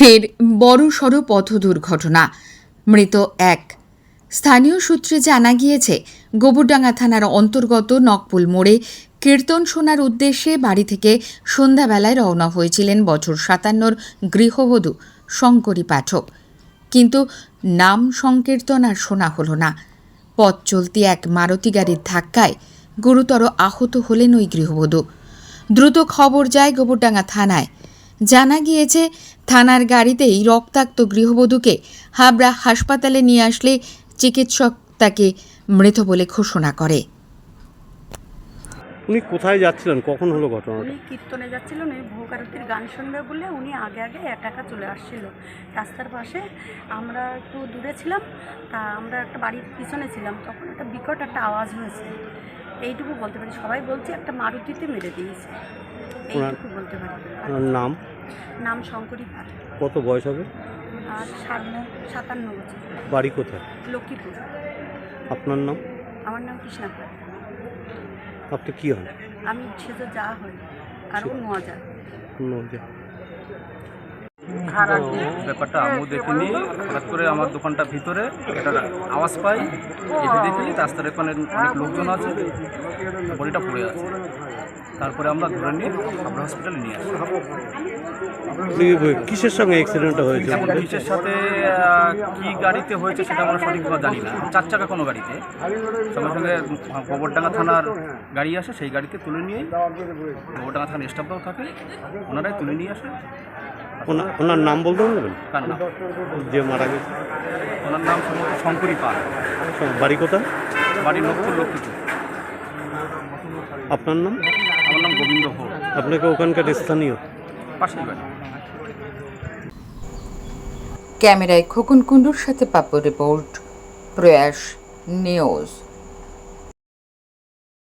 ফের বড় বড়সড় পথ দুর্ঘটনা। মৃত এক। স্থানীয় সূত্রে জানা গিয়েছে, গোবরডাঙ্গা থানার অন্তর্গত নকপুল মোড়ে কীর্তন শোনার উদ্দেশ্যে বাড়ি থেকে সন্ধ্যাবেলায় রওনা হয়েছিলেন বছর সাতান্নর গৃহবধূ শঙ্করী পাঠক। কিন্তু নাম সংকীর্তন আর শোনা হলো না। পথ চলতি এক মারুতি গাড়ির ধাক্কায় গুরুতর আহত হলেন ওই গৃহবধূ। দ্রুত খবর যায় গোবরডাঙ্গা থানায়। জানা গিয়েছে থানার গাড়িতেই রক্তাক্ত গৃহবধূকে হাবড়া হাসপাতালে নিয়ে আসলে চিকিৎসক তাকে মৃত বলে ঘোষণা করে। উনি কোথায় যাচ্ছিলেন? কখন হলো ঘটনাটা? উনি কীর্তনে যাচ্ছিলেন উনি ভোগারতির গান শুনবে বলে উনি আগে আগে একা চলে আসছিল। রাস্তার পাশে আমরা একটু দূরে ছিলাম তা আমরা একটা বাড়ির পিছনে ছিলাম তখন একটা বিকট একটা আওয়াজ হয়েছে। এইটুকু বলতে পারি সবাই বলছে একটা মারুতিতে মেরে দিয়েছে। এইটুকু বলতে পারি। ওনার নাম? নাম শঙ্করী পাল। কত বয়স হবে? আর সাতান্ন সাতান্ন বছর। বাড়ি কোথায়? লক্ষ্মীপুর। আপনার নাম? আমার নাম কৃষ্ণা পাল। আপনি কী হন? আমি সেজো যা হই আর মজা। যে ব্যাপারটা আমিও দেখিনি। হঠাৎ করে আমার দোকানটা ভিতরে একটা আওয়াজ পাই। এসে দেখি রাস্তার এখানে অনেক লোকজন আছে বডিটা পড়ে আছে। তারপরে আমরা ধরে নিয়ে আমরা হসপিটালে নিয়ে আসি। কিসের সঙ্গে অ্যাক্সিডেন্টটা হয়েছে? এখন পুলিশের সাথে আহ, কি গাড়িতে হয়েছে সেটা আমরা সঠিকভাবে জানি না। চার চাকা কোনো গাড়িতে। সঙ্গে সঙ্গে গোবরডাঙ্গা থানার গাড়ি আসে সেই গাড়িতে তুলে নিয়ে গোবরডাঙ্গা থানার স্টাফরাও থাকে ওনারাই তুলে নিয়ে আসে। ওনা- ওনার নাম বলতে পারবেন? কার নাম? যে মারা গেছে। ওনার নাম সম্ভবত শঙ্করী পাল। বাড়ি কোথায়? বাড়ির লক্ষ্মীপুর লক্ষ্মীপুর। আপনার নাম? আমার নাম গোবিন্দ ভোগ আপনাকে ওখানকার স্থানীয়? পাশের বাড়ি। ক্যামেরায় খোকন কুণ্ডুর সাথে পাপ্পু রিপোর্ট প্রয়াস নিউজ।